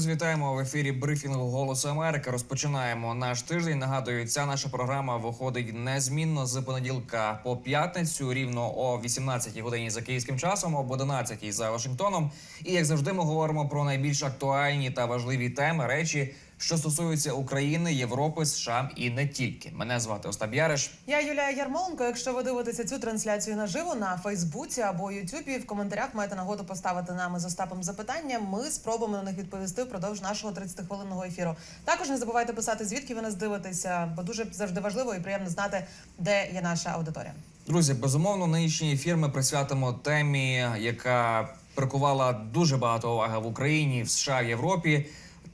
Друзі, вітаємо в ефірі брифінгу Голосу Америки. Розпочинаємо наш тиждень. Нагадую, ця наша програма виходить незмінно з понеділка по п'ятницю, рівно о 18-й годині за київським часом, об 11-й за Вашингтоном. І як завжди, ми говоримо про найбільш актуальні та важливі теми, речі, що стосуються України, Європи, США і не тільки. Мене звати Остап Яриш. Я Юлія Ярмоленко. Якщо ви дивитеся цю трансляцію наживо на Фейсбуці або Ютубі, в коментарях маєте нагоду поставити нами з Остапом запитання. Ми спробуємо на них відповісти впродовж нашого 30-хвилинного ефіру. Також не забувайте писати, звідки ви нас дивитеся, бо дуже завжди важливо і приємно знати, де є наша аудиторія. Друзі, безумовно, нинішній ефір ми присвятимо темі, яка прикувала дуже багато уваги в Україні, в США, в Європі.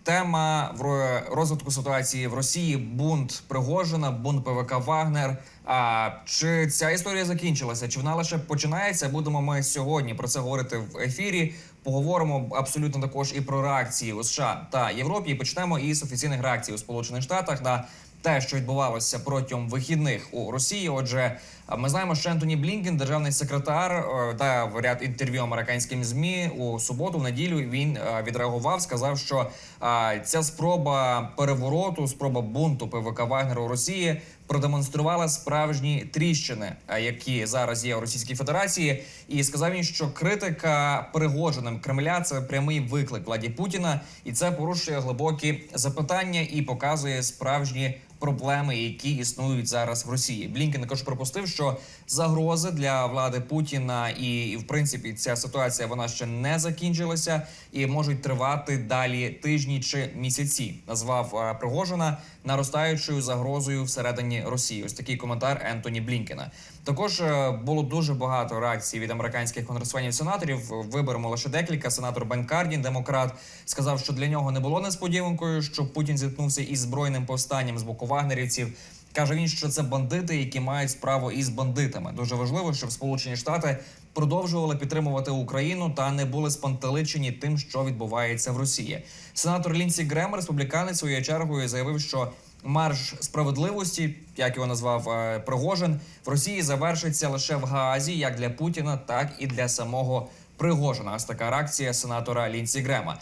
Тема в розвитку ситуації в Росії бунт Пригожина, бунт ПВК Вагнер. А чи ця історія закінчилася? Чи вона лише починається? Будемо ми сьогодні про це говорити в ефірі. Поговоримо абсолютно також і про реакції у США та Європі. І почнемо із офіційних реакцій у Сполучених Штатах на те, що відбувалося протягом вихідних у Росії. Отже, ми знаємо, що Ентоні Блінкен, державний секретар, е, дав ряд інтерв'ю американським змі у суботу, в неділю. Він е, відреагував, сказав, що е, ця спроба перевороту, спроба бунту ПВК Вагнера у Росії продемонструвала справжні тріщини, які зараз є у Російській Федерації, і сказав він, що критика перегодженим Кремля це прямий виклик владі Путіна, і це порушує глибокі запитання і показує справжні проблеми, які існують зараз в Росії. Блінкен також припустив, що загрози для влади Путіна і, і в принципі ця ситуація вона ще не закінчилася і можуть тривати далі тижні чи місяці. Назвав е, Пригожина наростаючою загрозою всередині Росії. Ось такий коментар Ентоні Блінкена. Також е, було дуже багато реакцій від американських конгресменів сенаторів. Виберемо лише декілька. Сенатор Бен Кардін, демократ, сказав, що для нього не було несподіванкою, що Путін зіткнувся із збройним повстанням з боку вагнерівців. Каже він, що це бандити, які мають справу із бандитами. Дуже важливо, щоб Сполучені Штати продовжували підтримувати Україну та не були спантеличені тим, що відбувається в Росії. Сенатор Лінсі Грем, республіканець, своєю чергою заявив, що марш справедливості, як його назвав е, Пригожин, в Росії завершиться лише в Гаазі, як для Путіна, так і для самого Пригожина. Ось така реакція сенатора Лінсі Грема.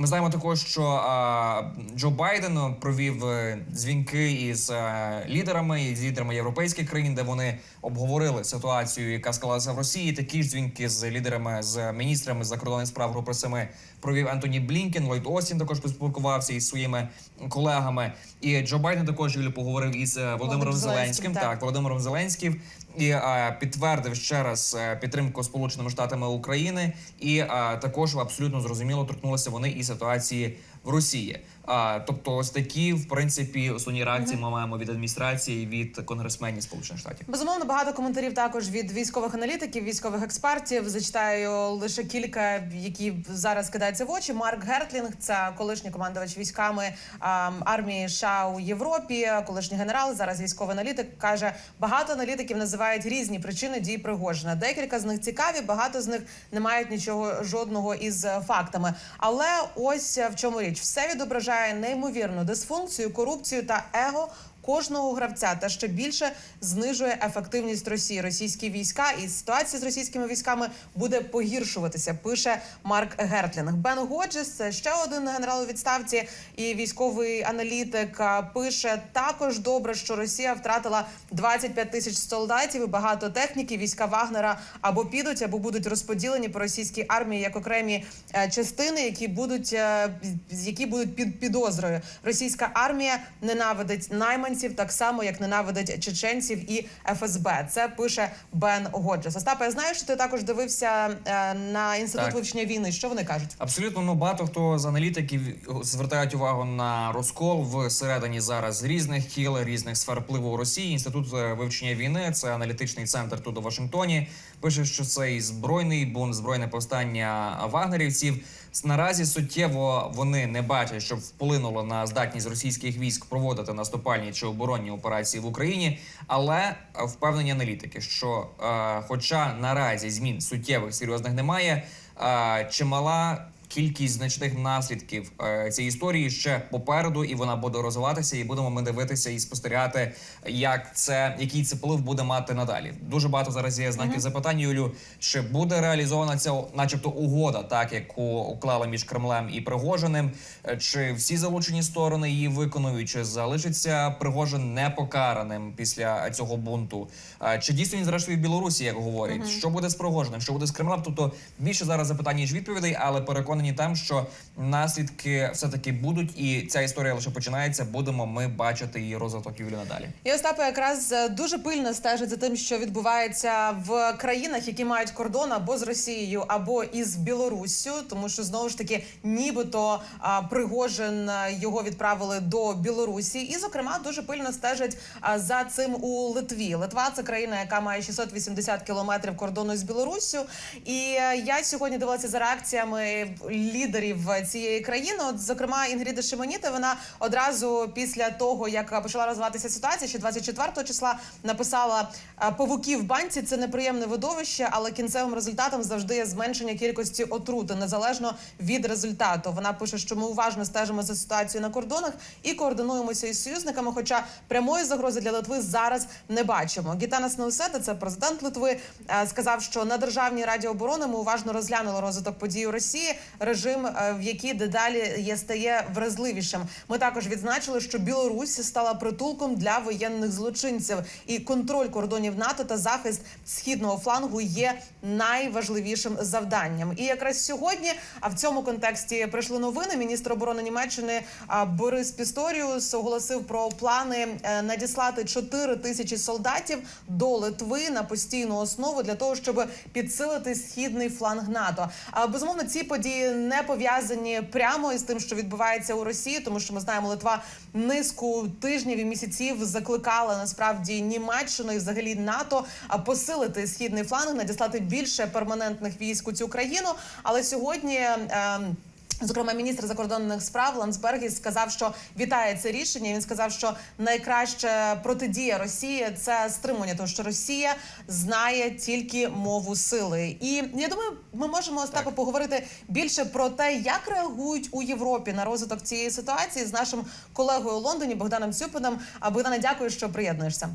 Ми знаємо також, що а, Джо Байден провів е, дзвінки із е, лідерами і з лідерами європейських країн, де вони обговорили ситуацію, яка склалася в Росії. Такі ж дзвінки з лідерами з міністрами закордонних справ Групи Семи провів Антоні Блінкен. Ллойд Остін також поспілкувався із своїми колегами. І Джо Байден також Юлі поговорив із е, Володимиром Володимиром Зеленським. Так, так. Володимиром Зеленським і а, підтвердив ще раз е, підтримку Сполученими Штатами України, і а, також абсолютно зрозуміло торкнулися вони і ситуації в Росії. А, тобто, ось такі в принципі основні реакції ми маємо від адміністрації від конгресменів Сполучених Штатів. Безумовно, багато коментарів також від військових аналітиків, військових експертів. Зачитаю лише кілька, які зараз кидаються в очі. Марк Гертлінг, це колишній командувач військами ам, армії США у Європі, колишній генерал, зараз військовий аналітик. каже, багато аналітиків називають різні причини дій Пригожина. Декілька з них цікаві, багато з них не мають нічого жодного із фактами. Але ось в чому річ, все відображає неймовірну дисфункцію, корупцію та его кожного гравця та ще більше знижує ефективність Росії. Російські війська і ситуація з російськими військами буде погіршуватися. Пише Марк Гертлінг. Бен Годжес, ще один генерал у відставці і військовий аналітик. Пише також добре, що Росія втратила 25 тисяч солдатів і багато техніки. Війська Вагнера або підуть, або будуть розподілені по російській армії як окремі е, частини, які будуть е, які будуть під підозрою. Російська армія ненавидить найманців так само, як ненавидить чеченців і ФСБ. Це пише Бен Годжес. Остапе, я знаю, що ти також дивився е, на інститут Так. вивчення війни. Що вони кажуть? Абсолютно ну багато хто з аналітиків звертають увагу на розкол всередині зараз різних кіл, різних сфер впливу Росії. Інститут е, вивчення війни, це аналітичний центр тут у Вашингтоні. Пише, що цей збройний бунт, збройне повстання вагнерівців наразі суттєво вони не бачать, щоб вплинуло на здатність російських військ проводити наступальні чи оборонні операції в Україні. Але впевнені аналітики, що, е, хоча наразі змін суттєвих серйозних немає, е, чимала кількість значних наслідків е, цієї історії ще попереду, і вона буде розвиватися. І будемо ми дивитися і спостерігати, як це який це вплив буде мати надалі. Дуже багато зараз є знаків запитань. Юлю, чи буде реалізована ця, начебто, угода, так яку уклали між Кремлем і Пригожиним? Е, Чи всі залучені сторони її виконують? Чи залишиться Пригожин непокараним після цього бунту? Е, Чи дійсно він зрештою в Білорусі, як говорять? Що буде з Пригожиним? Що буде з Кремлем? Тобто більше зараз запитань ніж відповідей, але переконані тим, що наслідки все таки будуть, і ця історія лише починається. Будемо ми бачити її розвиток Юлі надалі. І Остапа якраз е, дуже пильно стежить за тим, що відбувається в країнах, які мають кордон або з Росією, або із Білоруссю, тому що знову ж таки, нібито а, Пригожин е, його відправили до Білорусі, і зокрема дуже пильно стежить за цим у Литві. Литва це країна, яка має 680 кілометрів кордону з Білоруссю. І е, я сьогодні дивилася за реакціями лідерів цієї країни. От, зокрема, Інгріда Шимоніта, вона одразу після того, як почала розвиватися ситуація, ще 24 числа написала е, павуки в банці. Це неприємне видовище, але кінцевим результатом завжди є зменшення кількості отрути, незалежно від результату. Вона пише, що ми уважно стежимо за ситуацією на кордонах і координуємося із союзниками. Хоча прямої загрози для Литви зараз не бачимо. Гітанас Науседа, це президент Литви, е, сказав, що на державній раді оборони ми уважно розглянули розвиток подій у Росії, режим, е, в який дедалі є стає вразливішим. Ми також відзначили, що Білорусь стала притулком для воєнних злочинців, і контроль кордонів НАТО та захист східного флангу є найважливішим завданням. І якраз сьогодні, а в цьому контексті прийшли новини. Міністр оборони Німеччини Борис Пісторіус оголосив про плани е, надіслати 4 тисячі солдатів до Литви на постійну основу для того, щоб підсилити східний фланг НАТО. А безумовно, ці події не пов'язані прямо із тим, що відбувається у Росії, тому що ми знаємо, Литва низку тижнів і місяців закликала насправді Німеччину і взагалі НАТО посилити східний фланг, надіслати більше перманентних військ у цю країну. Але сьогодні. ем, Зокрема, міністр закордонних справ Лансбергіс сказав, що вітає це рішення. Він сказав, що найкраща протидія Росії це стримування, тому що Росія знає тільки мову сили. І я думаю, ми можемо Остапа поговорити більше про те, як реагують у Європі на розвиток цієї ситуації з нашим колегою у Лондоні Богданом Цюпином. А Богдане, дякую, що приєднуєшся.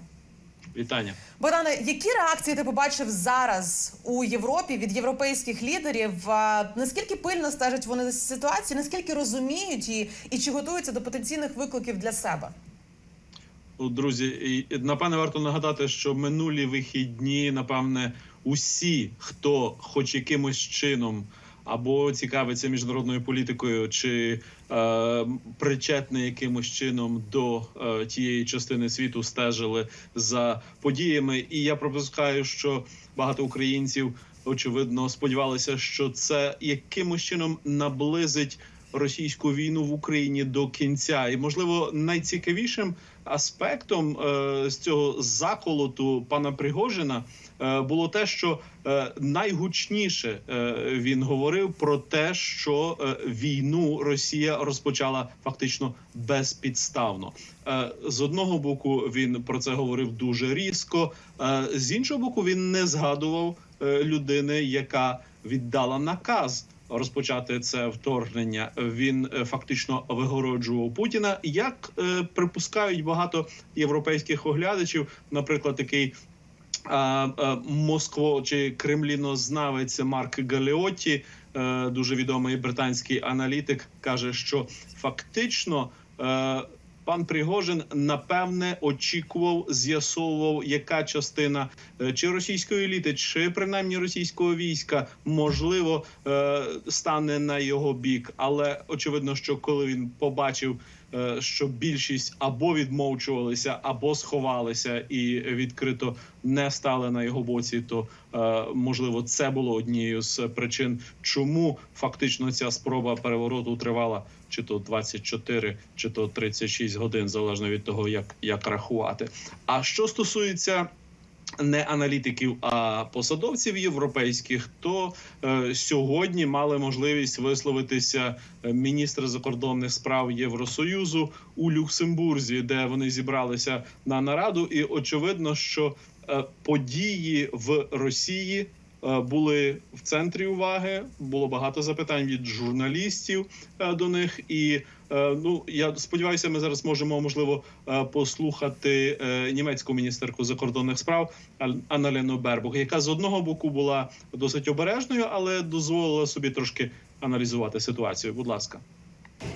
Вітання. Богдане, які реакції ти побачив зараз у Європі від європейських лідерів? Наскільки пильно стежать вони за ситуацією, наскільки розуміють її, і чи готуються до потенційних викликів для себе? Ну, Друзі, напевне, варто нагадати, що минулі вихідні, напевне, усі, хто хоч якимось чином або цікавиться міжнародною політикою, чи е, причетний якимось чином до е, тієї частини світу, стежили за подіями. І я пропускаю, що багато українців очевидно сподівалися, що це якимось чином наблизить російську війну в Україні до кінця, і можливо найцікавішим аспектом е, з цього заколоту пана Пригожина е, було те, що е, найгучніше він говорив про те, що війну Росія розпочала фактично безпідставно. З одного боку він про це говорив дуже різко, з іншого боку, він не згадував людини, яка віддала наказ розпочати це вторгнення. Він е, фактично вигороджував Путіна. Як е, припускають багато європейських оглядачів, наприклад, такий. Москво чи кремлінознавець Марк Галіоті, е, дуже відомий британський аналітик, каже, що фактично пан Пригожин напевне очікував, з'ясовував, яка частина е, чи російської еліти, чи принаймні російського війська можливо е, стане на його бік. Але очевидно, що коли він побачив, що більшість або відмовчувалися, або сховалися і відкрито не стали на його боці, то е, можливо це було однією з причин, чому фактично ця спроба перевороту тривала чи то 24, чи то 36 годин, залежно від того, як, як рахувати. А що стосується не аналітиків, а посадовців європейських, то е, сьогодні мали можливість висловитися е, міністри закордонних справ Євросоюзу у Люксембурзі, де вони зібралися на нараду, і очевидно, що е, події в Росії е, були в центрі уваги. Було багато запитань від журналістів е, до них. І ну я сподіваюся, ми зараз можемо можливо е, послухати е, німецьку міністерку закордонних справ Анналену Бербух, яка з одного боку була досить обережною, але дозволила собі трошки аналізувати ситуацію. Будь ласка. Um.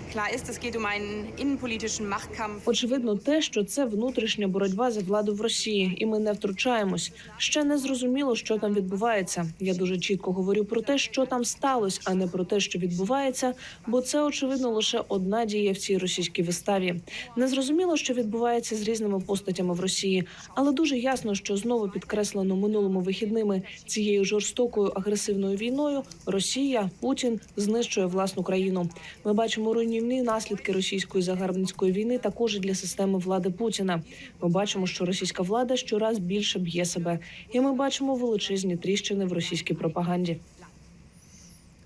Очевидно, те, що це внутрішня боротьба за владу в Росії, і ми не втручаємось. Ще не зрозуміло, що там відбувається. Я дуже чітко говорю про те, що там сталося, а не про те, що відбувається, бо це очевидно лише одна дія в цій російській виставі. Не зрозуміло, що відбувається з різними постатями в Росії, але дуже ясно, що знову підкреслено минулими вихідними цією жорстокою агресивною війною Росія Путін знищує власну країну. Ми бачимо руйнівні наслідки російської загарбницької війни також і для системи влади Путіна. Ми бачимо, що російська влада щораз більше б'є себе, і ми бачимо величезні тріщини в російській пропаганді.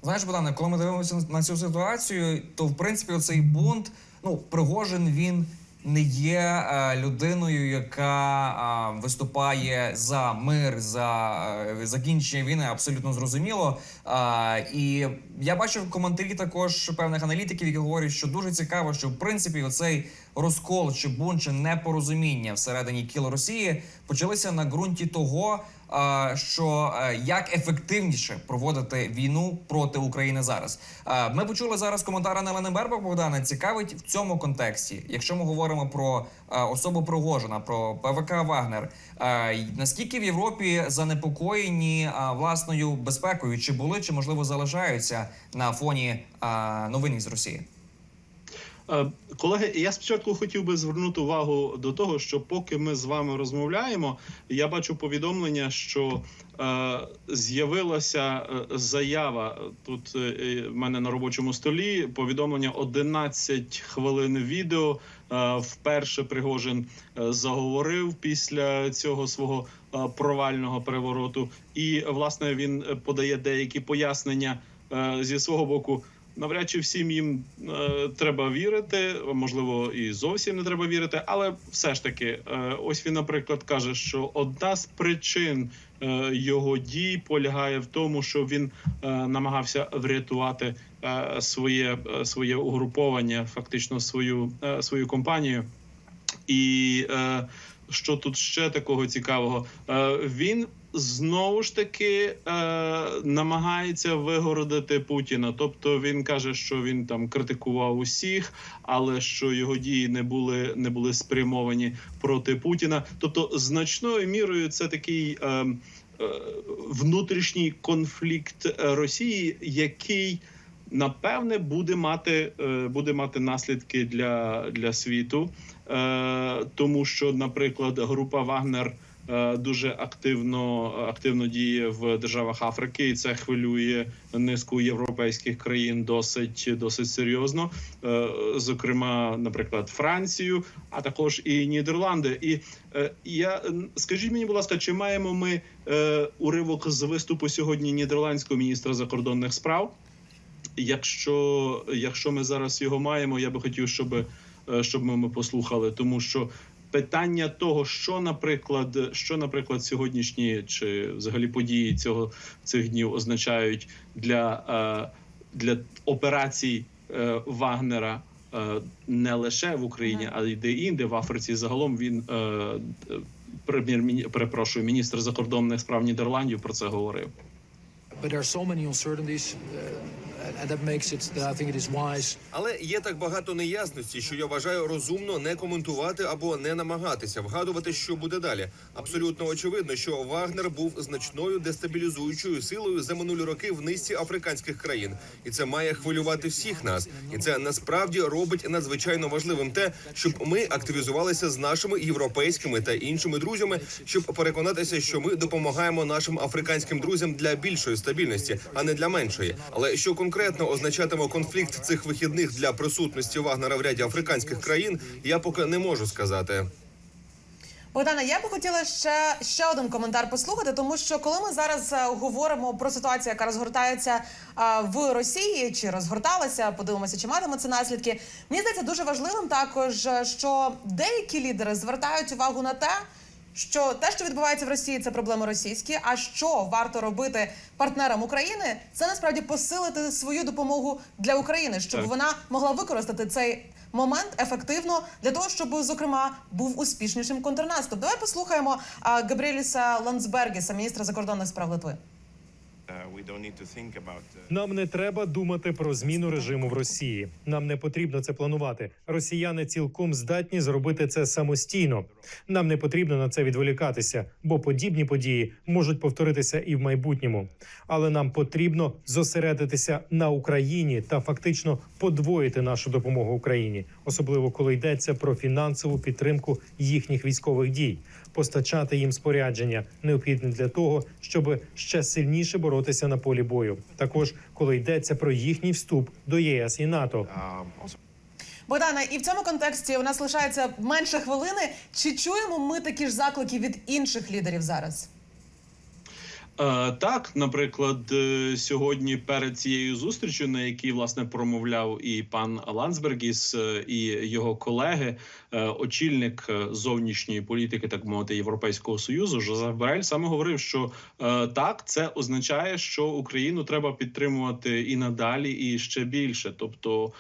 Знаєш, Богдане, коли ми дивимося на цю ситуацію, то в принципі оцей бунт, ну Пригожин він не є е, людиною, яка виступає за мир, за е, закінчення війни, абсолютно зрозуміло. І я бачив коментарі також певних аналітиків, які говорять, що дуже цікаво, що в принципі оцей розкол чи бунт чи непорозуміння всередині кіл Росії почалися на ґрунті того, що е, як ефективніше проводити війну проти України зараз. Ми почули зараз коментар Нелени Бербак Богдана. Цікавить в цьому контексті, якщо ми говоримо про е, особу Пригожина, про ПВК Вагнер. е, Наскільки в Європі занепокоєні власною безпекою, чи були, чи можливо залишаються на фоні новин із Росії? Е, Колеги, я спочатку хотів би звернути увагу до того, що поки ми з вами розмовляємо, я бачу повідомлення, що е, з'явилася е, заява тут. е, е, мене на робочому столі повідомлення 11 хвилин відео. Е, вперше Пригожин заговорив після цього свого провального перевороту, і власне він подає деякі пояснення е, зі свого боку. Навряд чи всім їм е, треба вірити, можливо, і зовсім не треба вірити, але все ж таки, е, ось він, наприклад, каже, що одна з причин е, його дій полягає в тому, що він е, намагався врятувати е, своє, е, своє угруповання, фактично свою, е, свою компанію. І е, що тут ще такого цікавого? Е, він знову ж таки е, намагається вигородити Путіна. Тобто він каже, що він там критикував усіх, але що його дії не були не були спрямовані проти Путіна. Тобто, значною мірою це такий. Е, е, Внутрішній конфлікт Росії, який напевне буде мати е, буде мати наслідки для, для світу, е, тому що, наприклад, група Вагнер дуже активно активно діє в державах Африки, і це хвилює низку європейських країн досить досить серйозно. Е, Зокрема, наприклад, Францію, а також і Нідерланди. І е, я скажіть мені, будь ласка, чи маємо ми е, уривок з виступу сьогодні нідерландського міністра закордонних справ? Якщо, якщо ми зараз його маємо, я би хотів, щоб, е, щоб ми послухали, тому що питання того, що, наприклад, що, наприклад, сьогоднішні чи взагалі події цього цих днів означають для, е, для операцій е, Вагнера. е, Не лише в Україні, а й де інде в Африці. Загалом він прем'єр перепрошую, міністр закордонних справ Нідерландів про це говорив. Але є так багато неясності, що я вважаю розумно не коментувати або не намагатися вгадувати, що буде далі. Абсолютно очевидно, що Вагнер був значною дестабілізуючою силою за минулі роки в низці африканських країн, і це має хвилювати всіх нас. І це насправді робить надзвичайно важливим те, щоб ми активізувалися з нашими європейськими та іншими друзями, щоб переконатися, що ми допомагаємо нашим африканським друзям для більшої стабільності, а не для меншої. Але що конкретно означатиме конфлікт цих вихідних для присутності Вагнера в ряді африканських країн, я поки не можу сказати. Богдана, я би хотіла ще, ще один коментар послухати, тому що коли ми зараз е, говоримо про ситуацію, яка розгортається е, в Росії, чи розгорталася, подивимося, чи матиме це наслідки. Мені здається дуже важливим також, е, що деякі лідери звертають увагу на те, що те, що відбувається в Росії, це проблеми російські. А що варто робити партнерам України, це насправді посилити свою допомогу для України, щоб Так. вона могла використати цей момент ефективно для того, щоб зокрема був успішнішим контрнаступ. Давай послухаємо Габріеліса Ландсбергіса, міністра закордонних справ Литви. Нам не треба думати про зміну режиму в Росії. Нам не потрібно це планувати. Росіяни цілком здатні зробити це самостійно. Нам не потрібно на це відволікатися, бо подібні події можуть повторитися і в майбутньому. Але нам потрібно зосередитися на Україні та фактично подвоїти нашу допомогу Україні, особливо коли йдеться про фінансову підтримку їхніх військових дій, постачати їм спорядження, необхідне для того, щоб ще сильніше боротися на полі бою. Також коли йдеться про їхній вступ до ЄС і НАТО. Богдана, і в цьому контексті у нас лишається менше хвилини. Чи чуємо ми такі ж заклики від інших лідерів зараз? Е, так, наприклад, е, сьогодні перед цією зустрічю, на якій власне промовляв і пан Ландсбергіс, е, і його колеги, очільник зовнішньої політики, так мовити, Європейського союзу, Жозеф Борель саме говорив, що так, це означає, що Україну треба підтримувати і надалі, і ще більше. Тобто,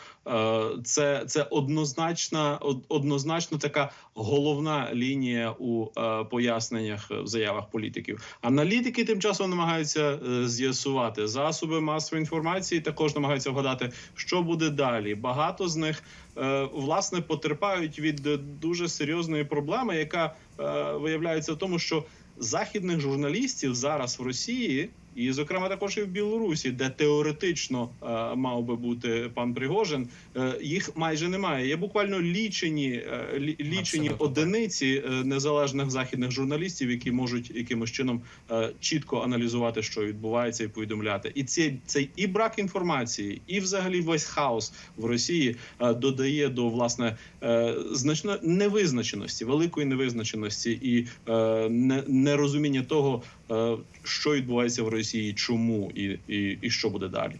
це, це однозначна, однозначно така головна лінія у е, поясненнях е, в заявах політиків. Аналітики тим часом намагаються е, з'ясувати засоби масової інформації. Також намагаються вгадати, що буде далі. Багато з них е, власне потерпають від е, дуже серйозної проблеми, яка е, виявляється в тому, що західних журналістів зараз в Росії. І, зокрема, також і в Білорусі, де теоретично е, мав би бути пан Пригожин, е, їх майже немає. Є буквально лічені, е, лічені Абсолютно одиниці е, незалежних західних журналістів, які можуть якимось чином е, чітко аналізувати, що відбувається, і повідомляти. І це цей і брак інформації, і взагалі весь хаос в Росії е, додає до власне е, значно невизначеності, великої невизначеності і е, не, нерозуміння того, е, що відбувається в Росії, чому і, і, і що буде далі.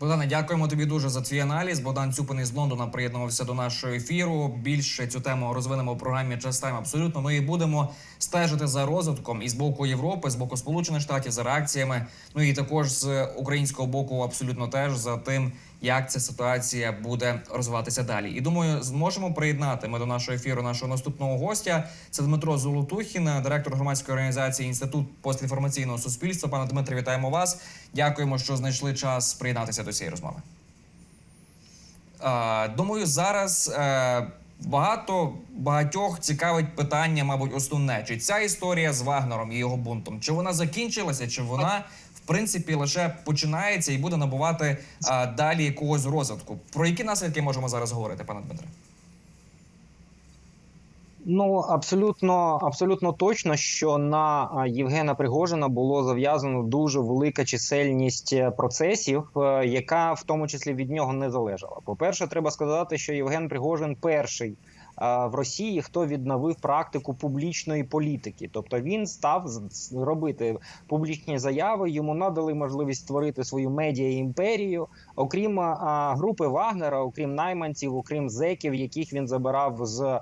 Богдане, дякуємо тобі дуже за твій аналіз. Богдан Цюпин із Лондона приєднувався до нашого ефіру. Більше цю тему розвинемо в програмі «Час Тайм». Абсолютно, ми і будемо стежити за розвитком і з боку Європи, з боку Сполучених Штатів, за реакціями. Ну і також з українського боку, абсолютно теж за тим, як ця ситуація буде розвиватися далі. І думаю, зможемо приєднати ми до нашого ефіру нашого наступного гостя. Це Дмитро Золотухін, директор громадської організації Інститут постінформаційного суспільства. Пане Дмитре, вітаємо вас. Дякуємо, що знайшли час приєднатися до цієї розмови. Думаю, зараз е, багато багатьох цікавить питання, мабуть, основне: чи ця історія з Вагнером і його бунтом, чи вона закінчилася, чи вона принципі лише починається і буде набувати е, далі якогось розвитку. Про які наслідки можемо зараз говорити, пане Дмитре? Ну абсолютно, абсолютно точно, що на Євгена Пригожина було зав'язано дуже велика чисельність е, процесів, е, яка в тому числі від нього не залежала. По перше, треба сказати, що Євген Пригожин перший. А, В Росії хто відновив практику публічної політики, тобто він став робити публічні заяви. Йому надали можливість створити свою медіа імперію. Окрім групи Вагнера, окрім найманців, окрім зеків, яких він забирав з е,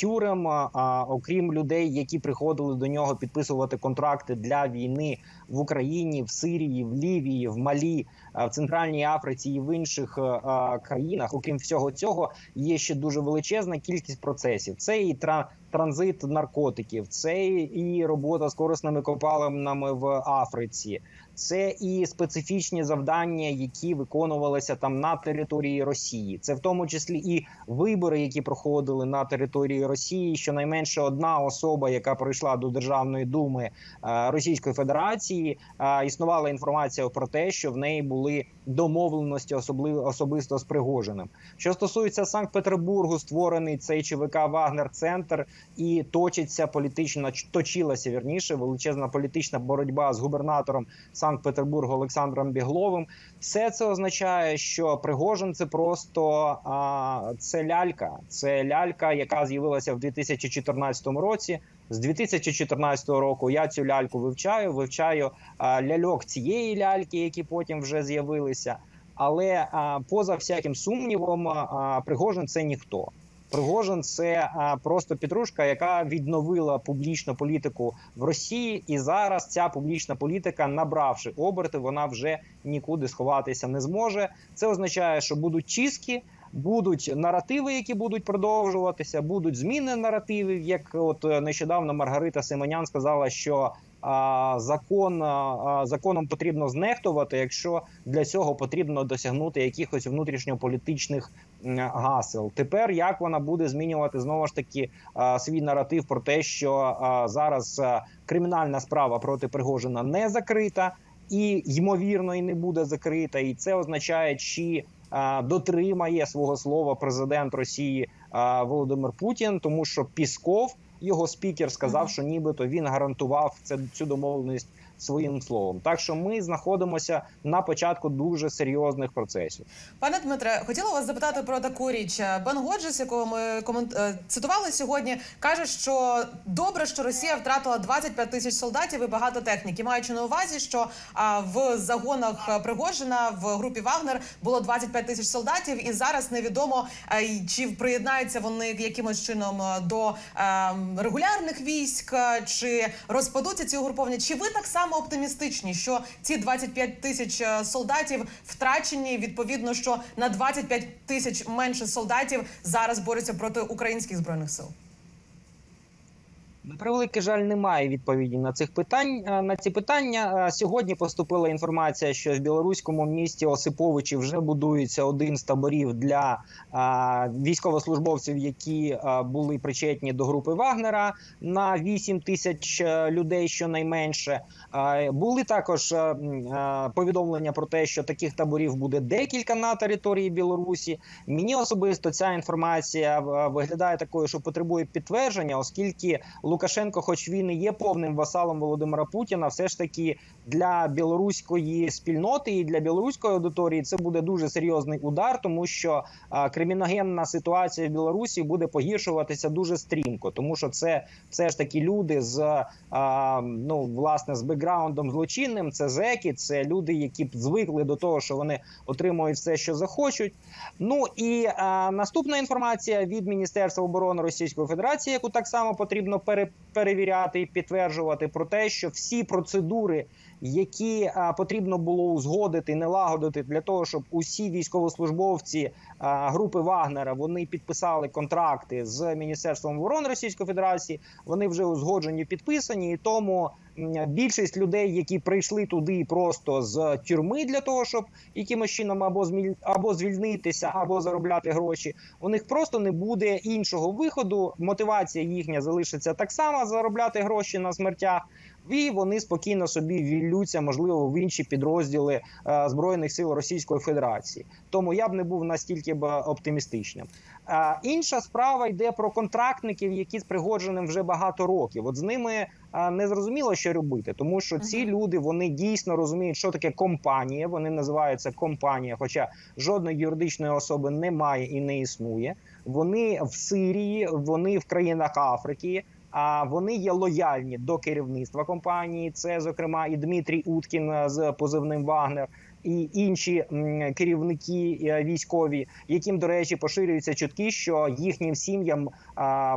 тюрем, а, а, окрім людей, які приходили до нього підписувати контракти для війни в Україні, в Сирії, в Лівії, в Малі, в Центральній Африці і в інших е, країнах. Окрім всього цього, є ще дуже величезна кількість процесів. Це і тра- транзит наркотиків, це і робота з корисними копалинами в Африці. Це і специфічні завдання, які виконувалися там на території Росії. Це в тому числі і вибори, які проходили на території Росії. Щонайменше одна особа, яка прийшла до Державної думи е, Російської Федерації, е, існувала інформація про те, що в неї були домовленості, особливо особисто з Пригожиним. Що стосується Санкт-Петербургу, створений цей ЧВК Вагнер Центр і точиться політична точилася вірніше величезна політична боротьба з губернатором Санкт-Петербургу Олександром Бігловим. Все це означає, що Пригожин це просто а, це лялька. Це лялька, яка з'явилася в 2014 році. З 2014 року я цю ляльку вивчаю. Вивчаю а, ляльок цієї ляльки, які потім вже з'явилися. Але а, поза всяким сумнівом, а, Пригожин це ніхто. Пригожин це а, просто петрушка, яка відновила публічну політику в Росії, і зараз ця публічна політика, набравши оберти, вона вже нікуди сховатися не зможе. Це означає, що будуть чистки, будуть наративи, які будуть продовжуватися, будуть зміни наративів. Як от е, нещодавно Маргарита Симонян сказала, що закон законом потрібно знехтувати, якщо для цього потрібно досягнути якихось внутрішньополітичних гасел. Тепер як вона буде змінювати знову ж таки свій наратив про те, що зараз кримінальна справа проти Пригожина не закрита. І ймовірно, і не буде закрита, і це означає, чи дотримає свого слова президент Росії Володимир Путін, тому що Пісков, його спікер, сказав, що нібито він гарантував це цю домовленість своїм словом. Так що ми знаходимося на початку дуже серйозних процесів. Пане Дмитре, хотіла вас запитати про таку річ. Бен Годжес, якого ми комент... е, цитували сьогодні, каже, що добре, що Росія втратила 25 тисяч солдатів і багато техніки, маючи на увазі, що в загонах Пригожина в групі Вагнер було 25 тисяч солдатів, і зараз невідомо е, чи приєднаються вони якимось чином е, до е, регулярних військ, чи розпадуться ці угруповання. Чи ви так само оптимістичні, що ці 25 тисяч е, солдатів втрачені відповідно, що на 25 тисяч менше солдатів зараз борються проти українських збройних сил? Превеликий жаль, немає відповіді на цих питань. е, На ці питання Е, сьогодні поступила інформація, що в білоруському місті Осиповичі вже будується один з таборів для е, військовослужбовців, які були причетні до групи Вагнера на 8 тисяч людей, щонайменше. Були також повідомлення про те, що таких таборів буде декілька на території Білорусі. Мені особисто ця інформація виглядає такою, що потребує підтвердження, оскільки Лукашенко, хоч він і є повним васалом Володимира Путіна, все ж таки для білоруської спільноти і для білоруської аудиторії це буде дуже серйозний удар, тому що а, криміногенна ситуація в Білорусі буде погіршуватися дуже стрімко, тому що це все ж таки люди з а, ну власне з бекграундом злочинним. Це зеки, це люди, які б звикли до того, що вони отримують все, що захочуть. Ну і а, наступна інформація від Міністерства оборони Російської Федерації, яку так само потрібно пере, перевіряти і підтверджувати, про те, що всі процедури, які потрібно було узгодити, налагодити для того, щоб усі військовослужбовці групи Вагнера вони підписали контракти з Міністерством оборони Російської Федерації. Вони вже узгоджені, підписані, і тому більшість людей, які прийшли туди просто з тюрми для того, щоб якимось чином або зміль... або звільнитися, або заробляти гроші. У них просто не буде іншого виходу. Мотивація їхня залишиться так само заробляти гроші на смертях. І вони спокійно собі віллються, можливо, в інші підрозділи е, збройних сил Російської Федерації. Тому я б не був настільки б оптимістичним. Е, інша справа йде про контрактників, які з Пригодженим вже багато років. От з ними е, не зрозуміло, що робити, тому що ці люди вони дійсно розуміють, що таке компанія. Вони називаються компанія, хоча жодної юридичної особи немає і не існує. Вони в Сирії, вони в країнах Африки. А вони є лояльні до керівництва компанії. Це зокрема і Дмитрій Уткін е, з позивним Вагнер, і інші керівники е, військові, яким до речі поширюються чутки, що їхнім сім'ям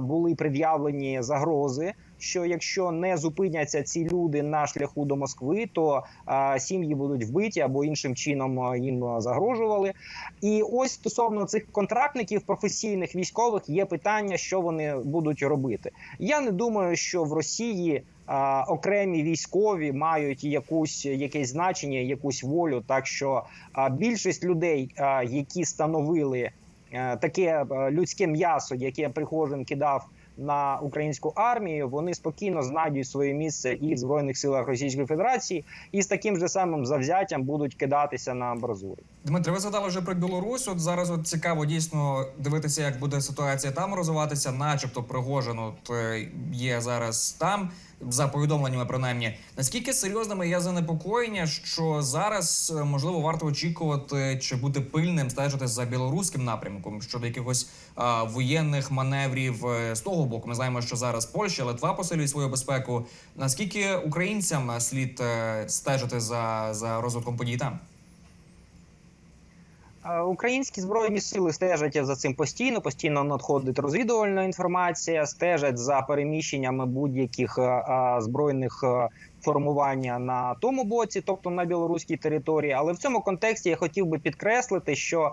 були пред'явлені загрози. Що якщо не зупиняться ці люди на шляху до Москви, то а, сім'ї будуть вбиті або іншим чином їм загрожували. І ось стосовно цих контрактників професійних військових є питання, що вони будуть робити. Я не думаю, що в Росії окремі військові мають якусь якесь значення, якусь волю. Так що більшість людей, які становили е, таке е, людське м'ясо, яке Пригожин кидав на українську армію, вони спокійно знайдуть своє місце і в збройних силах Російської Федерації, і з таким же самим завзяттям будуть кидатися на амбразури. Дмитре, ви згадали вже про Білорусь. От зараз от цікаво дійсно дивитися, як буде ситуація там розвиватися, начебто Пригожин от е, є зараз там. За повідомленнями, принаймні, наскільки серйозними є занепокоєння, що зараз е, можливо варто очікувати чи бути пильним стежити за білоруським напрямком щодо якихось а, воєнних маневрів е, з того боку. Ми знаємо, що зараз Польща, Литва посилює свою безпеку. Наскільки українцям слід е, стежити за, за розвитком подій там? Українські збройні сили стежать за цим постійно. Постійно надходить розвідувальна інформація, стежать за переміщеннями будь-яких збройних формування на тому боці, тобто на білоруській території. Але в цьому контексті я хотів би підкреслити, що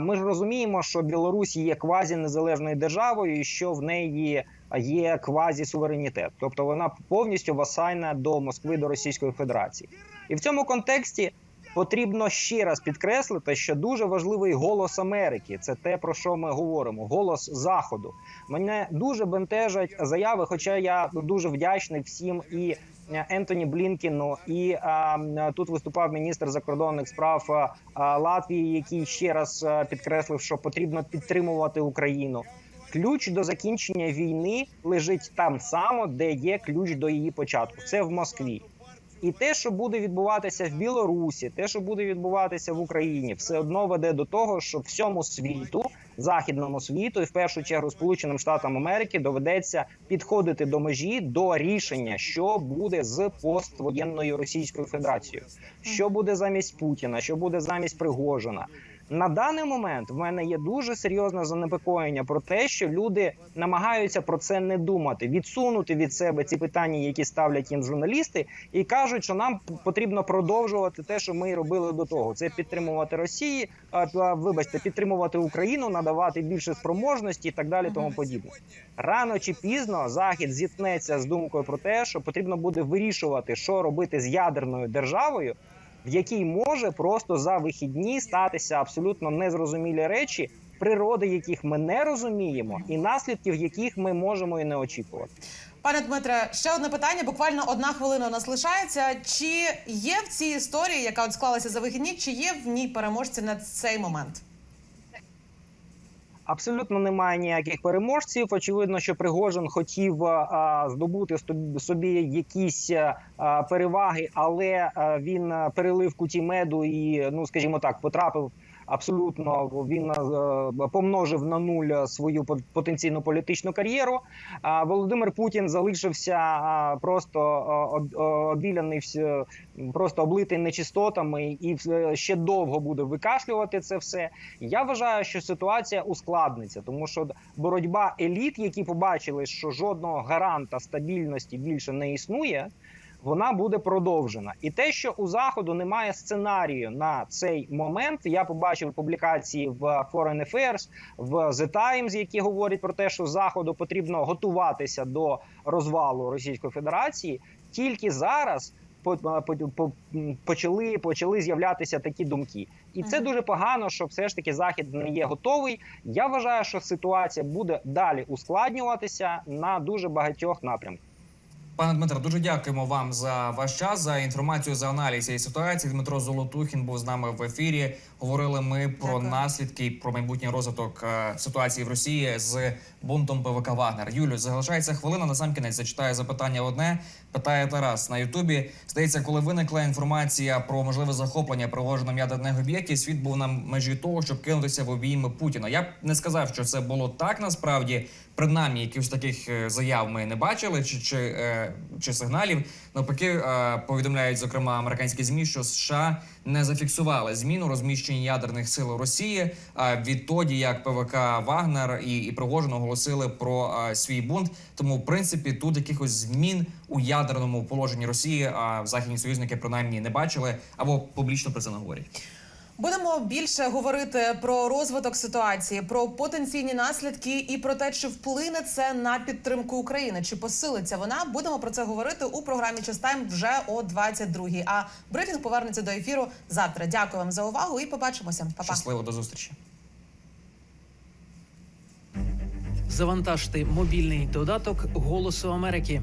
ми ж розуміємо, що Білорусь є квазі незалежною державою, і що в неї є квазі суверенітет, тобто вона повністю васальна до Москви, до Російської Федерації, і в цьому контексті. Потрібно ще раз підкреслити, що дуже важливий голос Америки. Це те про що ми говоримо. Голос Заходу. Мене дуже бентежать заяви. Хоча я дуже вдячний всім і е, Ентоні Блінкіну, і а, тут виступав міністр закордонних справ а, Латвії, який ще раз а, підкреслив, що потрібно підтримувати Україну. Ключ до закінчення війни лежить там само, де є ключ до її початку. Це в Москві. І те, що буде відбуватися в Білорусі, те, що буде відбуватися в Україні, все одно веде до того, що всьому світу, західному світу, і в першу чергу Сполученим Штатам Америки доведеться підходити до межі до рішення, що буде з поствоєнною Російською Федерацією, що буде замість Путіна, що буде замість Пригожина. На даний момент в мене є дуже серйозне занепокоєння про те, що люди намагаються про це не думати, відсунути від себе ці питання, які ставлять їм журналісти, і кажуть, що нам потрібно продовжувати те, що ми робили до того. Це підтримувати Росії, вибачте, підтримувати Україну, надавати більше спроможності і так далі. Тому подібне. Рано чи пізно захід зіткнеться з думкою про те, що потрібно буде вирішувати, що робити з ядерною державою в якій може просто за вихідні статися абсолютно незрозумілі речі, природи яких ми не розуміємо, і наслідків яких ми можемо і не очікувати. Пане Дмитре, ще одне питання. Буквально одна хвилина у нас лишається. Чи є в цій історії, яка от склалася за вихідні, чи є в ній переможці на цей момент? Абсолютно немає ніяких переможців. Очевидно, що Пригожин хотів а, здобути собі якісь а, переваги, але а, він перелив куті меду і, ну скажімо так, потрапив. Абсолютно він е, помножив на нуль свою потенційну політичну кар'єру. А Володимир Путін залишився а, просто а, обіляний просто облитий нечистотами, і е, ще довго буде викашлювати це все. Я вважаю, що ситуація ускладниться, тому що боротьба еліт, які побачили, що жодного гаранта стабільності більше не існує. Вона буде продовжена, і те, що у заходу немає сценарію на цей момент. Я побачив публікації в Foreign Affairs, в The Times, які говорять про те, що заходу потрібно готуватися до розвалу Російської Федерації. Тільки зараз почали, почали з'являтися такі думки, і це дуже погано, що все ж таки захід не є готовий. Я вважаю, що ситуація буде далі ускладнюватися на дуже багатьох напрямках. Пане Дмитро, дуже дякуємо вам за ваш час, за інформацію, за аналіз цієї ситуації. Дмитро Золотухін був з нами в ефірі. Говорили ми про Дякую. наслідки, про майбутній розвиток е, ситуації в Росії з бунтом ПВК Вагнер. Юлю, залишається хвилина. На сам кінець зачитаю запитання. Одне питає Тарас на Ютубі. Здається, коли виникла інформація про можливе захоплення провоженим ядерних об'єктів, світ був на межі того, щоб кинутися в обійми Путіна. Я б не сказав, що це було так насправді. Принаймні, якихось таких е, заяв ми не бачили, чи чи, е, чи сигналів. Навпаки, е, повідомляють зокрема американські змі, що США не зафіксували зміну розміщення ядерних сил Росії. Відтоді як ПВК Вагнер і, і Пригожин оголосили про свій бунт. Тому, в принципі, тут якихось змін у ядерному положенні Росії а західні союзники принаймні не бачили або публічно про це не говорять. Будемо більше говорити про розвиток ситуації, про потенційні наслідки і про те, чи вплине це на підтримку України, чи посилиться вона. Будемо про це говорити у програмі «Частайм» вже о 22-й. А брифінг повернеться до ефіру завтра. Дякую вам за увагу і побачимося. Па-па. Щасливо до зустрічі. Завантажте мобільний додаток Голосу Америки.